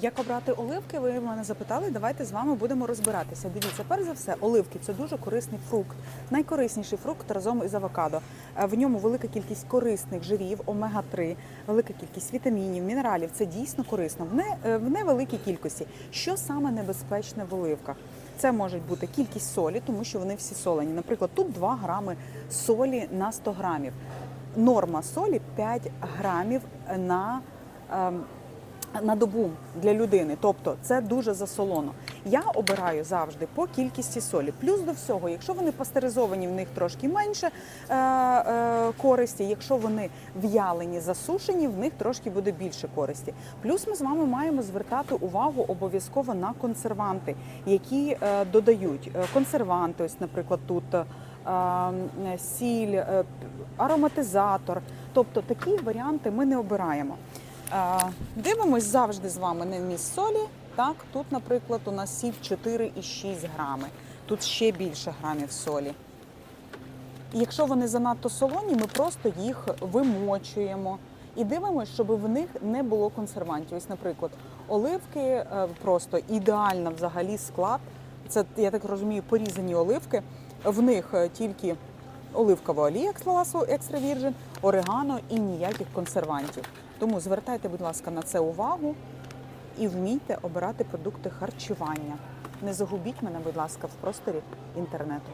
Як обрати оливки? Ви мене запитали. Давайте з вами будемо розбиратися. Дивіться, перш за все, оливки це дуже корисний фрукт, найкорисніший фрукт разом із авокадо. Е, В ньому велика кількість корисних жирів, омега 3 велика кількість вітамінів, мінералів. Це дійсно корисно в не е, в невеликій кількості. Що саме небезпечне в оливках? Це може бути кількість солі, тому що вони всі солені. Наприклад, тут 2 грами солі на 100 грамів. Норма солі 5 грамів на ем, на добу для людини, тобто це дуже засолоно. Я обираю завжди по кількості солі. Плюс до всього, якщо вони пастеризовані, в них трошки менше е, е, користі. Якщо вони в'ялені, засушені, в них трошки буде більше користі. Плюс ми з вами маємо звертати увагу обов'язково на консерванти, які е, додають Е, консерванти. Ось, наприклад, тут. е, Сіль, е, ароматизатор, тобто такі варіанти ми не обираємо. Дивимось завжди з вами на вміст солі. Так, тут, наприклад, у нас сіль 4,6 грами. Тут ще більше грамів солі. Якщо вони занадто солоні, ми просто їх вимочуємо і дивимося, щоб в них не було консервантів. Ось, наприклад, оливки е, просто ідеально взагалі склад. Це я так розумію, порізані оливки. В них е, тільки оливкова олія екстра вірджин, орегано і ніяких консервантів. Тому звертайте, будь ласка, на це увагу і вмійте обирати продукти харчування. Не загубіть мене, будь ласка, в просторі інтернету.